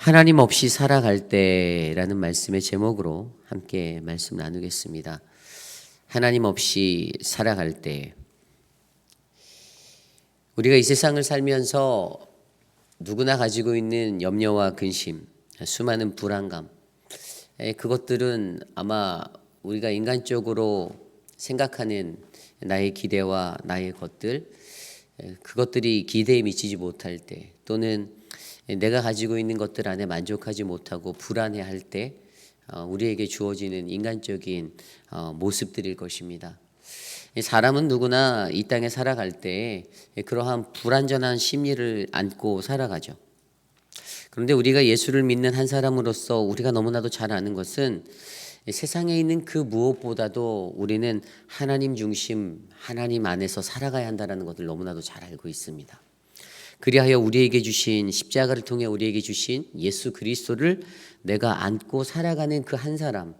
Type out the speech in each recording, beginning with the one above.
하나님 없이 살아갈 때라는 말씀의 제목으로 함께 말씀 나누겠습니다. 하나님 없이 살아갈 때 우리가 이 세상을 살면서 누구나 가지고 있는 염려와 근심, 수많은 불안감, 에, 그것들은 아마 우리가 인간적으로 생각하는 나의 기대와 나의 것들, 에, 그것들이 기대에 미치지 못할 때 또는 내가 가지고 있는 것들 안에 만족하지 못하고 불안해할 때 어, 우리에게 주어지는 인간적인 어, 모습들일 것입니다. 사람은 누구나 이 땅에 살아갈 때 그러한 불완전한 심리를 안고 살아가죠. 그런데 우리가 예수를 믿는 한 사람으로서 우리가 너무나도 잘 아는 것은 세상에 있는 그 무엇보다도 우리는 하나님 중심, 하나님 안에서 살아가야 한다는 것을 너무나도 잘 알고 있습니다. 그리하여 우리에게 주신 십자가를 통해 우리에게 주신 예수 그리스도를 내가 안고 살아가는 그 한 사람,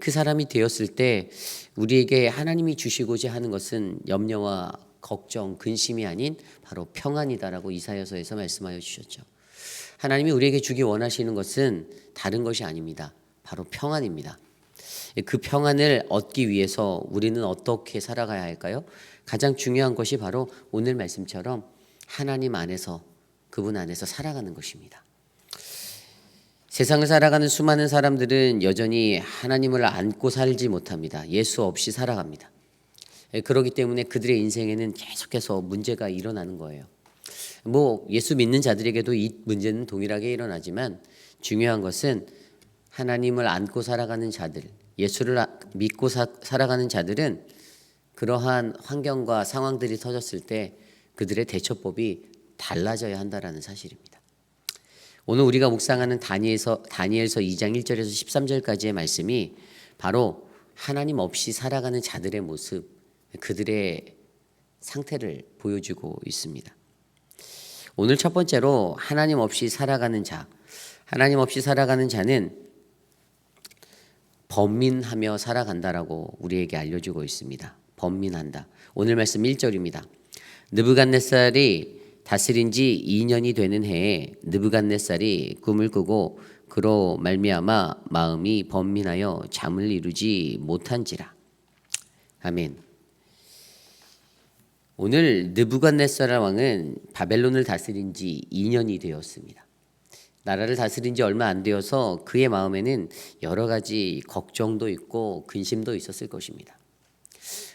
그 사람이 되었을 때 우리에게 하나님이 주시고자 하는 것은 염려와 걱정, 근심이 아닌 바로 평안이다라고 이사야서에서 말씀하여 주셨죠. 하나님이 우리에게 주기 원하시는 것은 다른 것이 아닙니다. 바로 평안입니다. 그 평안을 얻기 위해서 우리는 어떻게 살아가야 할까요? 가장 중요한 것이 바로 오늘 말씀처럼 하나님 안에서 그분 안에서 살아가는 것입니다. 세상을 살아가는 수많은 사람들은 여전히 하나님을 안고 살지 못합니다. 예수 없이 살아갑니다. 예, 그렇기 때문에 그들의 인생에는 계속해서 문제가 일어나는 거예요. 뭐 예수 믿는 자들에게도 이 문제는 동일하게 일어나지만 중요한 것은 하나님을 안고 살아가는 자들, 예수를 아, 믿고 사, 살아가는 자들은 그러한 환경과 상황들이 터졌을 때 그들의 대처법이 달라져야 한다라는 사실입니다. 오늘 우리가 묵상하는 다니엘서 다니엘서 2장 1절에서 13절까지의 말씀이 바로 하나님 없이 살아가는 자들의 모습, 그들의 상태를 보여주고 있습니다. 오늘 첫 번째로 하나님 없이 살아가는 자, 하나님 없이 살아가는 자는 번민하며 살아간다라고 우리에게 알려주고 있습니다. 번민한다. 오늘 말씀 1절입니다. 느부갓네살이 다스린 지 2년이 되는 해에 느부갓네살이 꿈을 꾸고 그로 말미암아 마음이 번민하여 잠을 이루지 못한지라. 아멘. 오늘 느부갓네살 왕은 바벨론을 다스린 지 2년이 되었습니다. 나라를 다스린 지 얼마 안 되어서 그의 마음에는 여러 가지 걱정도 있고 근심도 있었을 것입니다.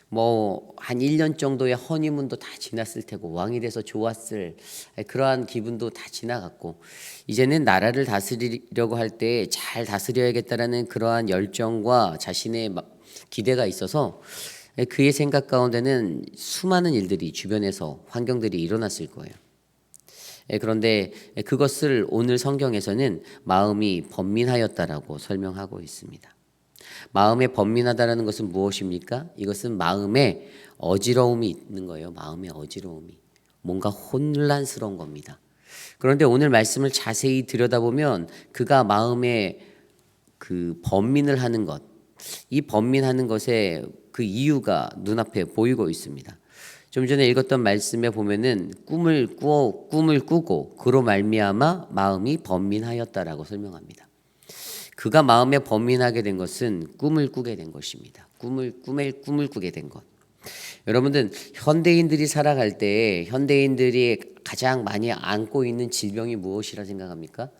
뭐 한 1년 정도의 허니문도 다 지났을 테고 왕이 돼서 좋았을 그러한 기분도 다 지나갔고 이제는 나라를 다스리려고 할 때 잘 다스려야겠다라는 그러한 열정과 자신의 기대가 있어서 그의 생각 가운데는 수많은 일들이 주변에서 환경들이 일어났을 거예요. 그런데 그것을 오늘 성경에서는 마음이 번민하였다라고 설명하고 있습니다. 마음에 번민하다라는 것은 무엇입니까? 이것은 마음에 어지러움이 있는 거예요. 마음의 어지러움이. 뭔가 혼란스러운 겁니다. 그런데 오늘 말씀을 자세히 들여다보면 그가 마음에 그 번민을 하는 것, 이 번민하는 것에 그 이유가 눈앞에 보이고 있습니다. 좀 전에 읽었던 말씀에 보면은 꿈을 꾸어 꿈을 꾸고 그로 말미암아 마음이 번민하였다라고 설명합니다. 그가 마음에 범민하게 된 것은 꿈을 꾸게 된 것입니다. 꿈을 꿈을 꿈을 꾸게 된 것. 여러분들 현대인들이 살아갈 때 현대인들이 가장 많이 안고 있는 질병이 무엇이라 생각합니까?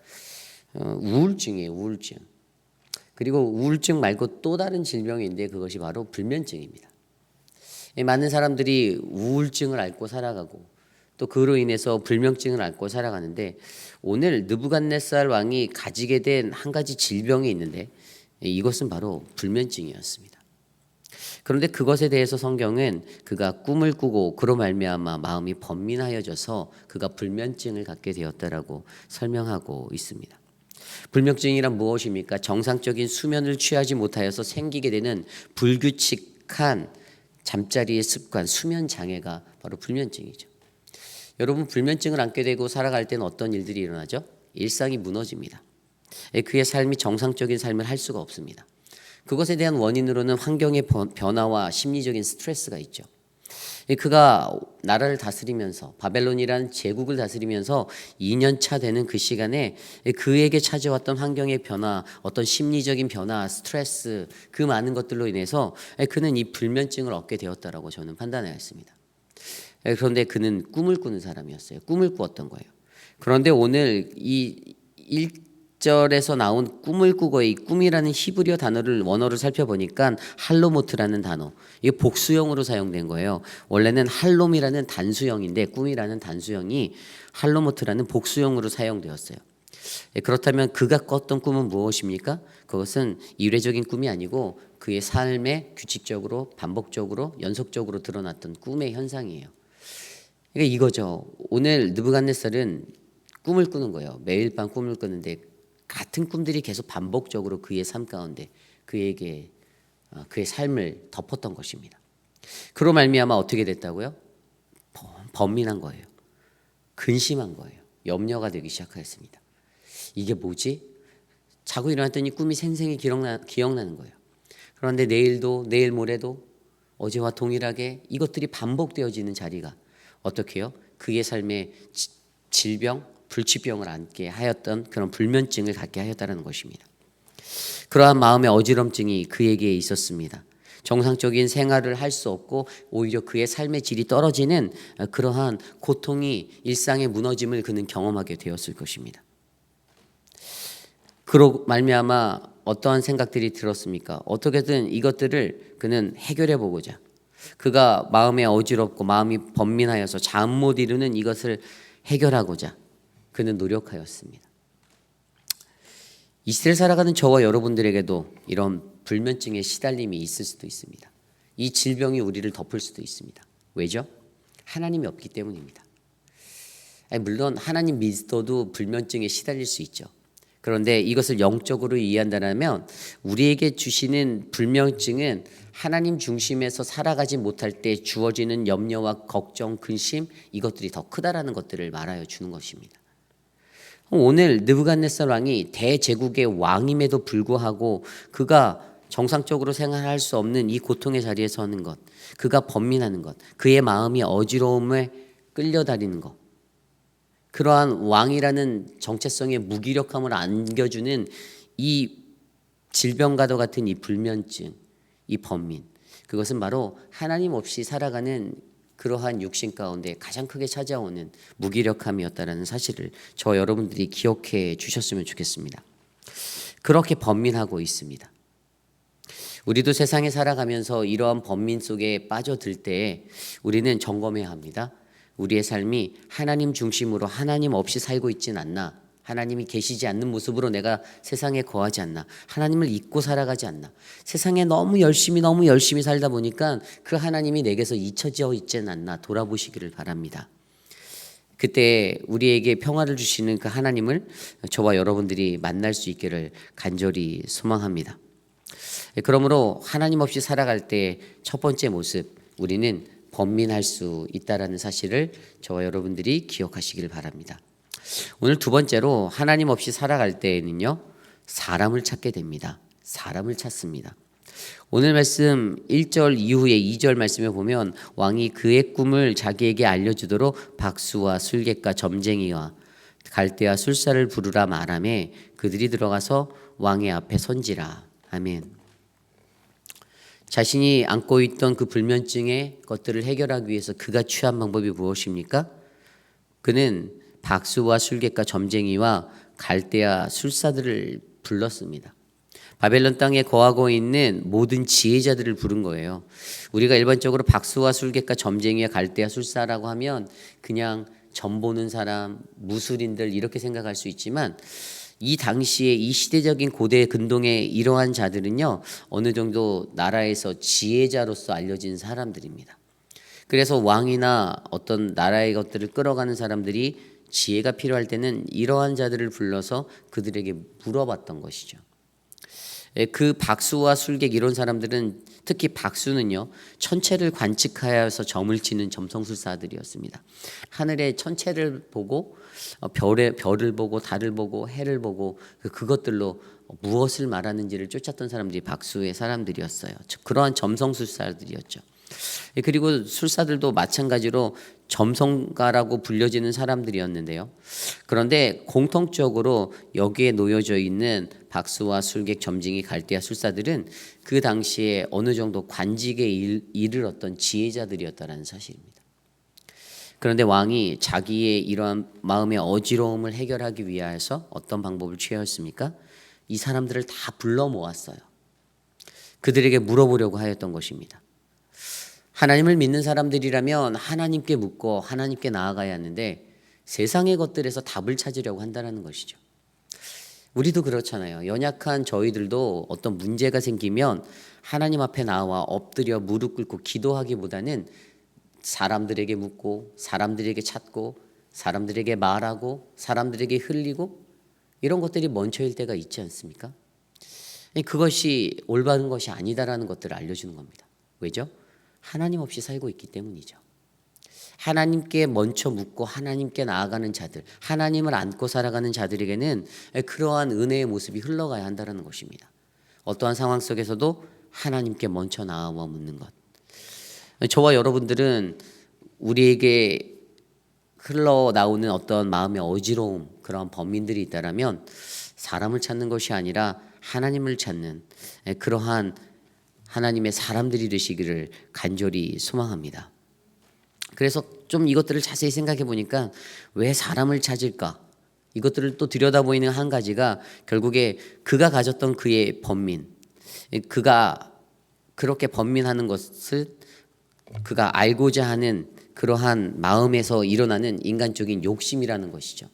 어, 우울증이에요. 우울증. 그리고 우울증 말고 또 다른 질병인데 그것이 바로 불면증입니다. 많은 사람들이 우울증을 앓고 살아가고 또 그로 인해서 불면증을 앓고 살아가는데 오늘 느부갓네살 왕이 가지게 된 한 가지 질병이 있는데 이것은 바로 불면증이었습니다. 그런데 그것에 대해서 성경은 그가 꿈을 꾸고 그로 말미암아 마음이 번민하여져서 그가 불면증을 갖게 되었다라고 설명하고 있습니다. 불면증이란 무엇입니까? 정상적인 수면을 취하지 못하여서 생기게 되는 불규칙한 잠자리의 습관, 수면 장애가 바로 불면증이죠. 여러분 불면증을 안게 되고 살아갈 때는 어떤 일들이 일어나죠? 일상이 무너집니다. 예, 그의 삶이 정상적인 삶을 할 수가 없습니다. 그것에 대한 원인으로는 환경의 변화와 심리적인 스트레스가 있죠. 예, 그가 나라를 다스리면서 바벨론이라는 제국을 다스리면서 2년 차 되는 그 시간에 예, 그에게 찾아왔던 환경의 변화, 어떤 심리적인 변화, 스트레스 그 많은 것들로 인해서 예, 그는 이 불면증을 얻게 되었다라고 저는 판단하였습니다. 예, 그런데 그는 꿈을 꾸는 사람이었어요. 꿈을 꾸었던 거예요. 그런데 오늘 이 1절에서 나온 꿈을 꾸고의 이 꿈이라는 히브리어 단어를 원어를 살펴보니까 할로모트라는 단어. 이게 복수형으로 사용된 거예요. 원래는 할롬이라는 단수형인데 꿈이라는 단수형이 할로모트라는 복수형으로 사용되었어요. 예, 그렇다면 그가 꿨던 꿈은 무엇입니까? 그것은 이례적인 꿈이 아니고 그의 삶에 규칙적으로 반복적으로 연속적으로 드러났던 꿈의 현상이에요. 그러니까 이거죠. 오늘 느부갓네살은 꿈을 꾸는 거예요. 매일 밤 꿈을 꾸는데 같은 꿈들이 계속 반복적으로 그의 삶 가운데 그에게 어, 그의 삶을 덮었던 것입니다. 그로 말미암아 어떻게 됐다고요? 범- 범민한 거예요. 근심한 거예요. 염려가 되기 시작하였습니다. 이게 뭐지? 자고 일어났더니 꿈이 생생히 기억나, 기억나는 거예요. 그런데 내일도 내일 모레도 어제와 동일하게 이것들이 반복되어지는 자리가 어떻게요? 그의 삶에 지- 질병, 불치병을 안게 하였던 그런 불면증을 갖게 하였다는 것입니다. 그러한 마음의 어지럼증이 그에게 있었습니다. 정상적인 생활을 할 수 없고 오히려 그의 삶의 질이 떨어지는 그러한 고통이 일상의 무너짐을 그는 경험하게 되었을 것입니다. 그로 말미암아 어떠한 생각들이 들었습니까? 어떻게든 이것들을 그는 해결해 보고자 그가 마음에 어지럽고 마음이 번민하여서 잠 못 이루는 이것을 해결하고자 그는 노력하였습니다. 이스라엘 살아가는 저와 여러분들에게도 이런 불면증의 시달림이 있을 수도 있습니다. 이 질병이 우리를 덮을 수도 있습니다. 왜죠? 하나님이 없기 때문입니다. 물론 하나님 믿어도 불면증에 시달릴 수 있죠. 그런데 이것을 영적으로 이해한다면 우리에게 주시는 불면증은 하나님 중심에서 살아가지 못할 때 주어지는 염려와 걱정, 근심 이것들이 더 크다라는 것들을 말하여 주는 것입니다. 오늘 느부갓네살 왕이 대제국의 왕임에도 불구하고 그가 정상적으로 생활할 수 없는 이 고통의 자리에 서는 것, 그가 번민하는 것, 그의 마음이 어지러움에 끌려다니는 것, 그러한 왕이라는 정체성의 무기력함을 안겨주는 이 질병과도 같은 이 불면증, 이 번민, 그것은 바로 하나님 없이 살아가는 그러한 육신 가운데 가장 크게 찾아오는 무기력함이었다라는 사실을 저 여러분들이 기억해 주셨으면 좋겠습니다. 그렇게 번민하고 있습니다. 우리도 세상에 살아가면서 이러한 번민 속에 빠져들 때 우리는 점검해야 합니다. 우리의 삶이 하나님 중심으로 하나님 없이 살고 있진 않나. 하나님이 계시지 않는 모습으로 내가 세상에 거하지 않나. 하나님을 잊고 살아가지 않나. 세상에 너무 열심히 너무 열심히 살다 보니까 그 하나님이 내게서 잊혀져 있진 않나 돌아보시기를 바랍니다. 그때 우리에게 평화를 주시는 그 하나님을 저와 여러분들이 만날 수 있기를 간절히 소망합니다. 그러므로 하나님 없이 살아갈 때 첫 번째 모습 우리는 번민할 수 있다라는 사실을 저와 여러분들이 기억하시길 바랍니다. 오늘 두 번째로 하나님 없이 살아갈 때에는요 사람을 찾게 됩니다. 사람을 찾습니다. 오늘 말씀 1절 이후에 2절 말씀에 보면 왕이 그의 꿈을 자기에게 알려주도록 박수와 술객과 점쟁이와 갈대와 술사를 부르라 말함에 그들이 들어가서 왕의 앞에 선지라. 아멘. 자신이 안고 있던 그 불면증의 것들을 해결하기 위해서 그가 취한 방법이 무엇입니까? 그는 박수와 술객과 점쟁이와 갈대와 술사들을 불렀습니다. 바벨론 땅에 거하고 있는 모든 지혜자들을 부른 거예요. 우리가 일반적으로 박수와 술객과 점쟁이와 갈대와 술사라고 하면 그냥 점 보는 사람, 무술인들 이렇게 생각할 수 있지만 이 당시에 이 시대적인 고대 근동의 이러한 자들은요 어느 정도 나라에서 지혜자로서 알려진 사람들입니다. 그래서 왕이나 어떤 나라의 것들을 끌어가는 사람들이 지혜가 필요할 때는 이러한 자들을 불러서 그들에게 물어봤던 것이죠. 예, 그 박수와 술객 이런 사람들은 특히 박수는요 천체를 관측하여서 점을 치는 점성술사들이었습니다. 하늘의 천체를 보고 어, 별의 별을 보고 달을 보고 해를 보고 그- 그것들로 무엇을 말하는지를 쫓았던 사람들이 박수의 사람들이었어요. 즉, 그러한 점성술사들이었죠. 예, 그리고 술사들도 마찬가지로 점성가라고 불려지는 사람들이었는데요. 그런데 공통적으로 여기에 놓여져 있는 박수와 술객, 점징이, 갈대아 술사들은 그 당시에 어느 정도 관직에 일- 이르렀던 지혜자들이었다라는 사실입니다. 그런데 왕이 자기의 이러한 마음의 어지러움을 해결하기 위하여서 어떤 방법을 취하였습니까? 이 사람들을 다 불러 모았어요. 그들에게 물어보려고 하였던 것입니다. 하나님을 믿는 사람들이라면 하나님께 묻고 하나님께 나아가야 하는데 세상의 것들에서 답을 찾으려고 한다는 것이죠. 우리도 그렇잖아요. 연약한 저희들도 어떤 문제가 생기면 하나님 앞에 나와 엎드려 무릎 꿇고 기도하기보다는 사람들에게 묻고 사람들에게 찾고 사람들에게 말하고 사람들에게 흘리고 이런 것들이 먼저일 때가 있지 않습니까? 그것이 올바른 것이 아니다라는 것들을 알려주는 겁니다. 왜죠? 하나님 없이 살고 있기 때문이죠. 하나님께 먼저 묻고 하나님께 나아가는 자들, 하나님을 안고 살아가는 자들에게는 그러한 은혜의 모습이 흘러가야 한다는 것입니다. 어떠한 상황 속에서도 하나님께 먼저 나아와 묻는 것. 저와 여러분들은 우리에게 흘러나오는 어떤 마음의 어지러움, 그런 범민들이 있다라면 사람을 찾는 것이 아니라 하나님을 찾는 그러한 하나님의 사람들이 되시기를 간절히 소망합니다. 그래서 좀 이것들을 자세히 생각해 보니까 왜 사람을 찾을까? 이것들을 또 들여다보이는 한 가지가 결국에 그가 가졌던 그의 번민, 그가 그렇게 번민하는 것을 그가 알고자 하는 그러한 마음에서 일어나는 인간적인 욕심이라는 것이죠.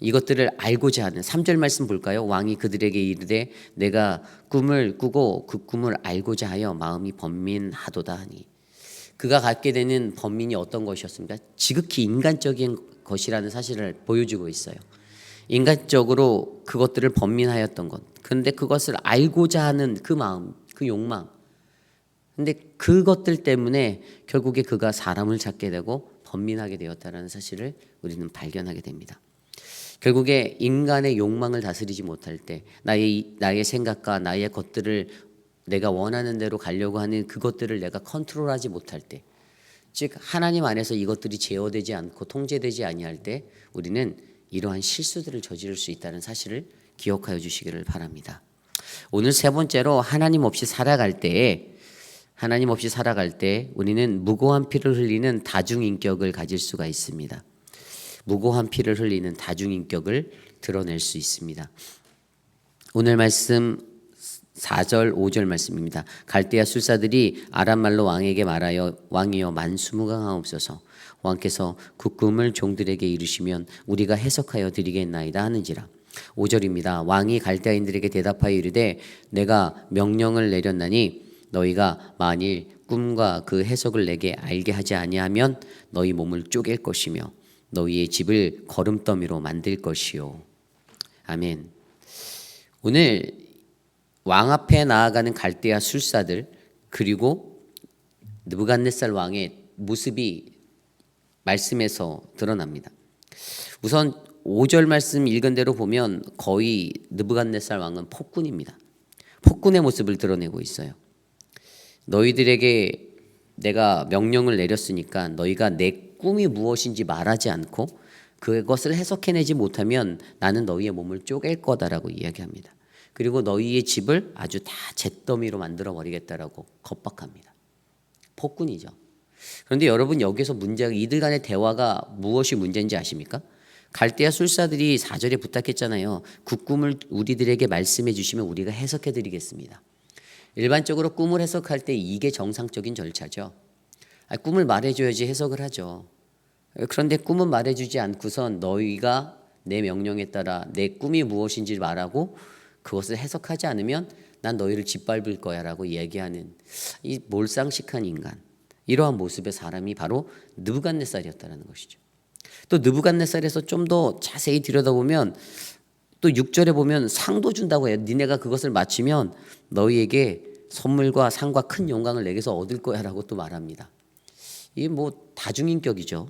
이것들을 알고자 하는 3절 말씀 볼까요? 왕이 그들에게 이르되 내가 꿈을 꾸고 그 꿈을 알고자 하여 마음이 번민하도다 하니 그가 갖게 되는 번민이 어떤 것이었습니까? 지극히 인간적인 것이라는 사실을 보여주고 있어요. 인간적으로 그것들을 번민하였던 것. 그런데 그것을 알고자 하는 그 마음, 그 욕망. 근데 그것들 때문에 결국에 그가 사람을 찾게 되고 번민하게 되었다는 사실을 우리는 발견하게 됩니다. 결국에 인간의 욕망을 다스리지 못할 때 나의 나의 생각과 나의 것들을 내가 원하는 대로 가려고 하는 그것들을 내가 컨트롤하지 못할 때, 즉 하나님 안에서 이것들이 제어되지 않고 통제되지 아니할 때 우리는 이러한 실수들을 저지를 수 있다는 사실을 기억하여 주시기를 바랍니다. 오늘 세 번째로 하나님 없이 살아갈 때에 하나님 없이 살아갈 때 우리는 무고한 피를 흘리는 다중인격을 가질 수가 있습니다. 무고한 피를 흘리는 다중인격을 드러낼 수 있습니다. 오늘 말씀 4절 5절 말씀입니다. 갈대아 술사들이 아람 말로 왕에게 말하여 왕이여 만수무강하옵소서 왕께서 그 꿈을 종들에게 이르시면 우리가 해석하여 드리겠나이다 하는지라 5절입니다. 왕이 갈대아인들에게 대답하여 이르되 내가 명령을 내렸나니 너희가 만일 꿈과 그 해석을 내게 알게 하지 아니하면 너희 몸을 쪼갤 것이며 너희의 집을 거름더미로 만들 것이요. 아멘. 오늘 왕 앞에 나아가는 갈대아 술사들 그리고 느부갓네살 왕의 모습이 말씀에서 드러납니다. 우선 5절 말씀 읽은 대로 보면 거의 느부갓네살 왕은 폭군입니다. 폭군의 모습을 드러내고 있어요. 너희들에게 내가 명령을 내렸으니까 너희가 내 꿈이 무엇인지 말하지 않고 그것을 해석해내지 못하면 나는 너희의 몸을 쪼갤 거다라고 이야기합니다. 그리고 너희의 집을 아주 다 잿더미로 만들어 버리겠다라고 겁박합니다. 폭군이죠. 그런데 여러분 여기서 문제가 이들 간의 대화가 무엇이 문제인지 아십니까? 갈대아 술사들이 4절에 부탁했잖아요. 그 꿈을 우리들에게 말씀해 주시면 우리가 해석해 드리겠습니다. 일반적으로 꿈을 해석할 때 이게 정상적인 절차죠. 아, 꿈을 말해줘야지 해석을 하죠. 그런데 꿈은 말해주지 않고선 너희가 내 명령에 따라 내 꿈이 무엇인지 말하고 그것을 해석하지 않으면 난 너희를 짓밟을 거야 라고 얘기하는 이 몰상식한 인간 이러한 모습의 사람이 바로 느부갓네살이었다는 것이죠. 또 느부갓네살에서 좀 더 자세히 들여다보면 또 6절에 보면 상도 준다고 해요. 니네가 그것을 마치면 너희에게 선물과 상과 큰 영광을 내게서 얻을 거야라고 또 말합니다. 이게 뭐 다중인격이죠.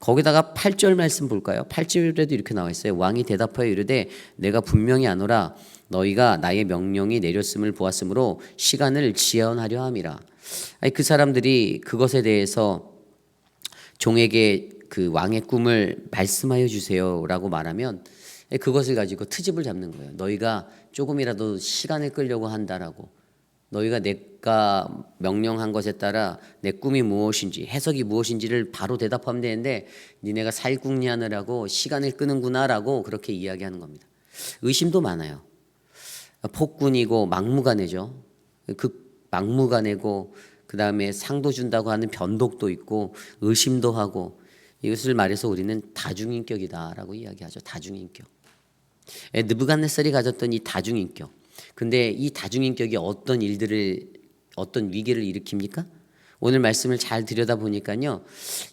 거기다가 8절 말씀 볼까요? 8절에도 이렇게 나와 있어요. 왕이 대답하여 이르되 내가 분명히 아노라 너희가 나의 명령이 내렸음을 보았으므로 시간을 지연하려 함이라. 아니 그 사람들이 그것에 대해서 종에게 그 왕의 꿈을 말씀하여 주세요라고 말하면 그것을 가지고 트집을 잡는 거예요. 너희가 조금이라도 시간을 끌려고 한다라고. 너희가 내가 명령한 것에 따라 내 꿈이 무엇인지 해석이 무엇인지를 바로 대답하면 되는데 니네가 살궁리하느라고 시간을 끄는구나라고 그렇게 이야기하는 겁니다. 의심도 많아요. 폭군이고 막무가내죠. 그 막무가내고 그 다음에 상도 준다고 하는 변덕도 있고 의심도 하고 이것을 말해서 우리는 다중인격이다라고 이야기하죠. 다중인격. 예, 느부갓네살이 가졌던 이 다중인격. 근데 이 다중인격이 어떤 일들을 어떤 위기를 일으킵니까? 오늘 말씀을 잘 들여다 보니까요.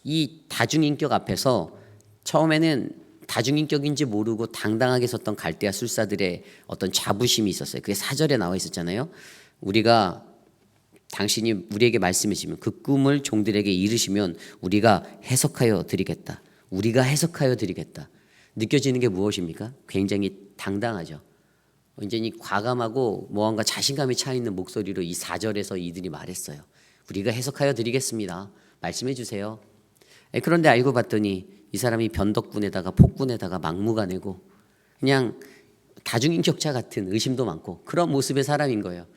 이 다중인격 앞에서 처음에는 다중인격인지 모르고 당당하게 섰던 갈대아 술사들의 어떤 자부심이 있었어요. 그게 사절에 나와 있었잖아요. 우리가 당신이 우리에게 말씀해 주시면 그 꿈을 종들에게 이르시면 우리가 해석하여 드리겠다. 우리가 해석하여 드리겠다. 느껴지는 게 무엇입니까? 굉장히 당당하죠. 완전히 과감하고 무언가 자신감이 차 있는 목소리로 이 4절에서 이들이 말했어요. 우리가 해석하여 드리겠습니다. 말씀해 주세요. 에, 그런데 알고 봤더니 이 사람이 변덕군에다가 폭군에다가 막무가내고 그냥 다중인격자 같은 의심도 많고 그런 모습의 사람인 거예요.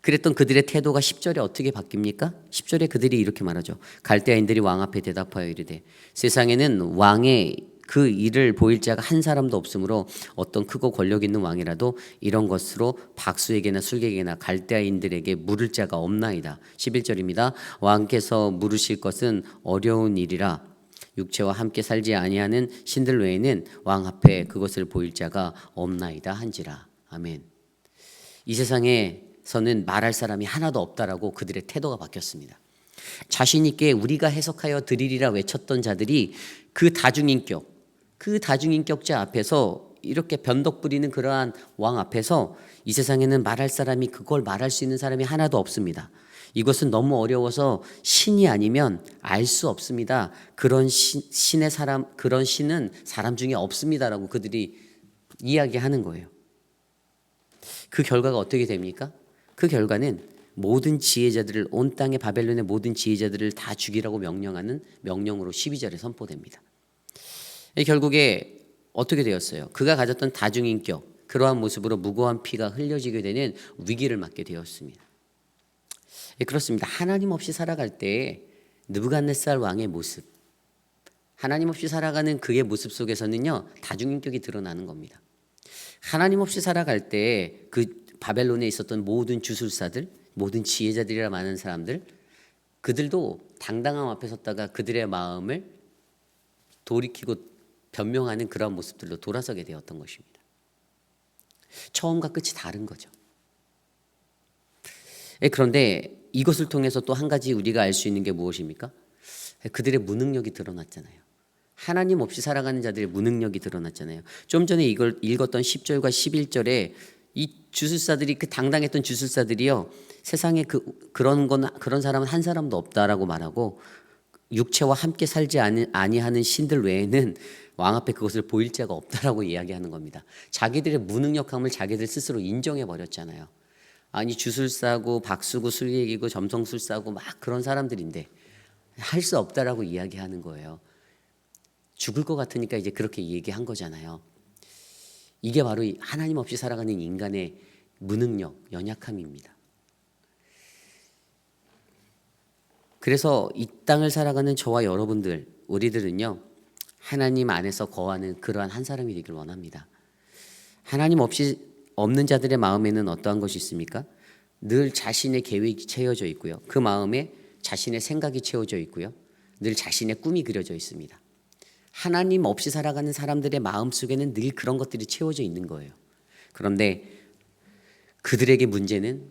그랬던 그들의 태도가 10절에 어떻게 바뀝니까? 10절에 그들이 이렇게 말하죠. 갈대아인들이 왕 앞에 대답하여 이르되 세상에는 왕의 그 일을 보일 자가 한 사람도 없으므로 어떤 크고 권력 있는 왕이라도 이런 것으로 박수에게나 술객에게나 갈대아인들에게 물을 자가 없나이다. 11절입니다. 왕께서 물으실 것은 어려운 일이라 육체와 함께 살지 아니하는 신들 외에는 왕 앞에 그것을 보일 자가 없나이다 한지라. 아멘. 이 세상에서는 말할 사람이 하나도 없다라고 그들의 태도가 바뀌었습니다. 자신 있게 우리가 해석하여 드리리라 외쳤던 자들이 그 다중인격, 그 다중인격자 앞에서 이렇게 변덕 부리는 그러한 왕 앞에서 이 세상에는 말할 사람이 그걸 말할 수 있는 사람이 하나도 없습니다. 이것은 너무 어려워서 신이 아니면 알 수 없습니다. 그런 신, 신의 사람 그런 신은 사람 중에 없습니다라고 그들이 이야기하는 거예요. 그 결과가 어떻게 됩니까? 그 결과는 모든 지혜자들을 온 땅의 바벨론의 모든 지혜자들을 다 죽이라고 명령하는 명령으로 12절에 선포됩니다. 결국에 어떻게 되었어요? 그가 가졌던 다중인격 그러한 모습으로 무고한 피가 흘려지게 되는 위기를 맞게 되었습니다. 예, 그렇습니다. 하나님 없이 살아갈 때 느부갓네살 왕의 모습, 하나님 없이 살아가는 그의 모습 속에서는요 다중인격이 드러나는 겁니다. 하나님 없이 살아갈 때 그 바벨론에 있었던 모든 주술사들, 모든 지혜자들이라 많은 사람들, 그들도 당당함 앞에 섰다가 그들의 마음을 돌이키고 변명하는 그런 모습들로 돌아서게 되었던 것입니다. 처음과 끝이 다른 거죠. 예, 그런데 이것을 통해서 또 한 가지 우리가 알 수 있는 게 무엇입니까? 예, 그들의 무능력이 드러났잖아요. 하나님 없이 살아가는 자들의 무능력이 드러났잖아요. 좀 전에 이걸 읽었던 10절과 11절에 이 주술사들이 그 당당했던 주술사들이요. 세상에 그 그런 건 그런 사람은 한 사람도 없다라고 말하고 육체와 함께 살지 아니하는 신들 외에는 왕 앞에 그것을 보일 자가 없다라고 이야기하는 겁니다. 자기들의 무능력함을 자기들 스스로 인정해 버렸잖아요. 아니 주술사고 박수고 술얘기고 점성술사고 막 그런 사람들인데 할 수 없다라고 이야기하는 거예요. 죽을 것 같으니까 이제 그렇게 얘기한 거잖아요. 이게 바로 하나님 없이 살아가는 인간의 무능력, 연약함입니다. 그래서 이 땅을 살아가는 저와 여러분들, 우리들은요, 하나님 안에서 거하는 그러한 한 사람이 되길 원합니다. 하나님 없이 없는 자들의 마음에는 어떠한 것이 있습니까? 늘 자신의 계획이 채워져 있고요. 그 마음에 자신의 생각이 채워져 있고요. 늘 자신의 꿈이 그려져 있습니다. 하나님 없이 살아가는 사람들의 마음 속에는 늘 그런 것들이 채워져 있는 거예요. 그런데 그들에게 문제는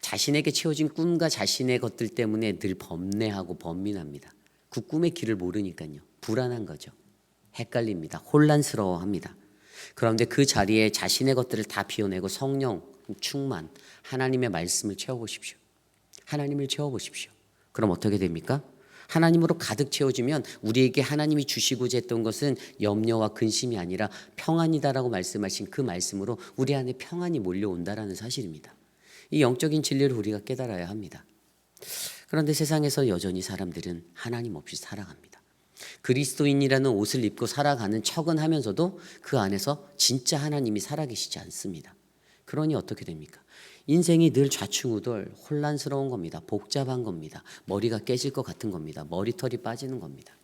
자신에게 채워진 꿈과 자신의 것들 때문에 늘 범례하고 범민합니다. 그 꿈의 길을 모르니까요. 불안한 거죠. 헷갈립니다. 혼란스러워합니다. 그런데 그 자리에 자신의 것들을 다 비워내고 성령 충만 하나님의 말씀을 채워보십시오. 하나님을 채워보십시오. 그럼 어떻게 됩니까? 하나님으로 가득 채워지면 우리에게 하나님이 주시고자 했던 것은 염려와 근심이 아니라 평안이다라고 말씀하신 그 말씀으로 우리 안에 평안이 몰려온다라는 사실입니다. 이 영적인 진리를 우리가 깨달아야 합니다. 그런데 세상에서 여전히 사람들은 하나님 없이 살아갑니다. 그리스도인이라는 옷을 입고 살아가는 척은 하면서도 그 안에서 진짜 하나님이 살아계시지 않습니다. 그러니 어떻게 됩니까? 인생이 늘 좌충우돌 혼란스러운 겁니다. 복잡한 겁니다. 머리가 깨질 것 같은 겁니다. 머리털이 빠지는 겁니다.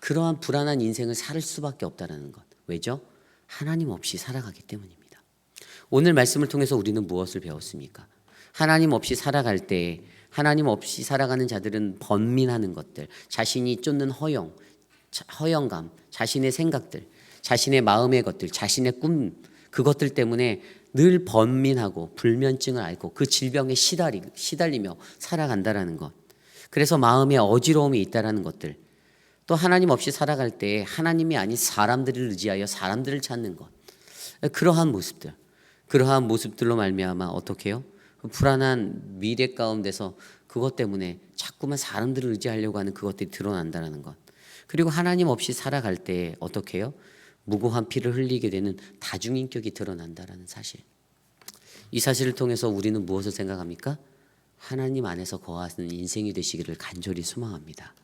그러한 불안한 인생을 살 수밖에 없다는 것. 왜죠? 하나님 없이 살아가기 때문입니다. 오늘 말씀을 통해서 우리는 무엇을 배웠습니까? 하나님 없이 살아갈 때 하나님 없이 살아가는 자들은 번민하는 것들, 자신이 쫓는 허영, 허영감, 자신의 생각들, 자신의 마음의 것들, 자신의 꿈 그것들 때문에 늘 번민하고 불면증을 앓고 그 질병에 시달리, 시달리며 살아간다라는 것. 그래서 마음에 어지러움이 있다라는 것들. 또 하나님 없이 살아갈 때 하나님이 아닌 사람들을 의지하여 사람들을 찾는 것. 그러한 모습들. 그러한 모습들로 말미암아 어떻게 해요? 불안한 미래 가운데서 그것 때문에 자꾸만 사람들을 의지하려고 하는 그것들이 드러난다는 것. 그리고 하나님 없이 살아갈 때 어떻게 해요? 무고한 피를 흘리게 되는 다중인격이 드러난다라는 사실. 이 사실을 통해서 우리는 무엇을 생각합니까? 하나님 안에서 거하는 인생이 되시기를 간절히 소망합니다.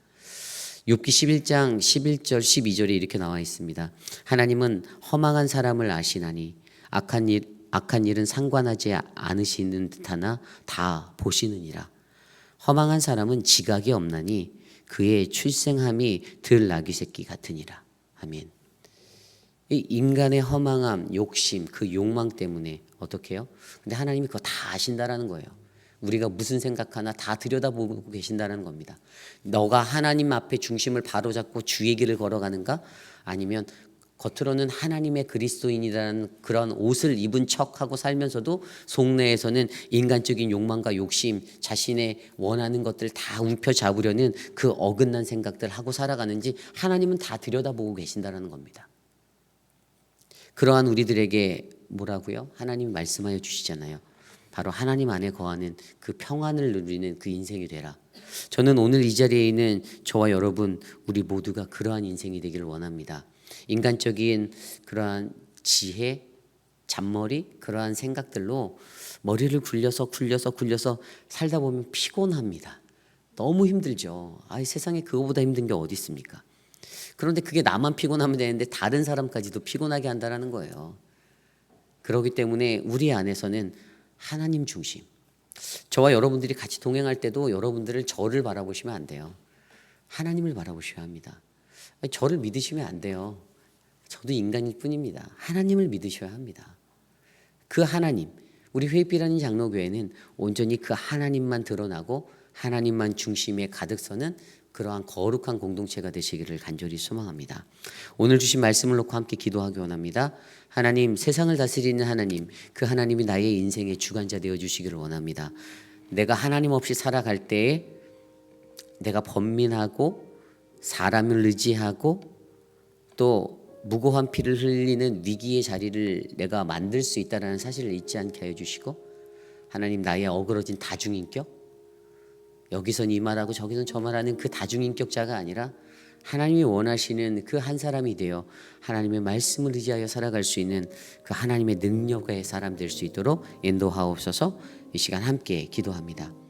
욥기 11장 11절 12절에 이렇게 나와 있습니다. 하나님은 허망한 사람을 아시나니 악한 일 악한 일은 상관하지 않으시는 듯하나 다 보시느니라. 허망한 사람은 지각이 없나니 그의 출생함이 들 나귀 새끼 같으니라. 아멘. 이 인간의 허망함, 욕심, 그 욕망 때문에 어떻게 해요? 근데 하나님이 그거 다 아신다라는 거예요. 우리가 무슨 생각하나 다 들여다보고 계신다는 겁니다. 너가 하나님 앞에 중심을 바로잡고 주의 길을 걸어가는가? 아니면 겉으로는 하나님의 그리스도인이라는 그런 옷을 입은 척하고 살면서도 속내에서는 인간적인 욕망과 욕심, 자신의 원하는 것들 다 움켜잡으려는 그 어긋난 생각들 하고 살아가는지 하나님은 다 들여다보고 계신다라는 겁니다. 그러한 우리들에게 뭐라고요? 하나님이 말씀하여 주시잖아요. 바로 하나님 안에 거하는 그 평안을 누리는 그 인생이 되라. 저는 오늘 이 자리에 있는 저와 여러분 우리 모두가 그러한 인생이 되기를 원합니다. 인간적인 그러한 지혜, 잔머리 그러한 생각들로 머리를 굴려서 굴려서 굴려서 살다 보면 피곤합니다. 너무 힘들죠. 아, 세상에 그거보다 힘든 게 어디 있습니까? 그런데 그게 나만 피곤하면 되는데 다른 사람까지도 피곤하게 한다라는 거예요. 그렇기 때문에 우리 안에서는 하나님 중심. 저와 여러분들이 같이 동행할 때도 여러분들을 저를 바라보시면 안 돼요. 하나님을 바라보셔야 합니다. 저를 믿으시면 안 돼요. 저도 인간일 뿐입니다. 하나님을 믿으셔야 합니다. 그 하나님, 우리 회비라는 장로교회는 온전히 그 하나님만 드러나고 하나님만 중심에 가득 서는 그러한 거룩한 공동체가 되시기를 간절히 소망합니다. 오늘 주신 말씀을 놓고 함께 기도하기 원합니다. 하나님, 세상을 다스리는 하나님, 그 하나님이 나의 인생의 주관자 되어 주시기를 원합니다. 내가 하나님 없이 살아갈 때에 내가 번민하고 사람을 의지하고 또 무고한 피를 흘리는 위기의 자리를 내가 만들 수 있다는 사실을 잊지 않게 해 주시고 하나님 나의 어그러진 다중인격 여기선 이 말하고 저기선 저 말하는 그 다중인격자가 아니라 하나님이 원하시는 그 한 사람이 되어 하나님의 말씀을 의지하여 살아갈 수 있는 그 하나님의 능력의 사람 될 수 있도록 인도하옵소서 이 시간 함께 기도합니다.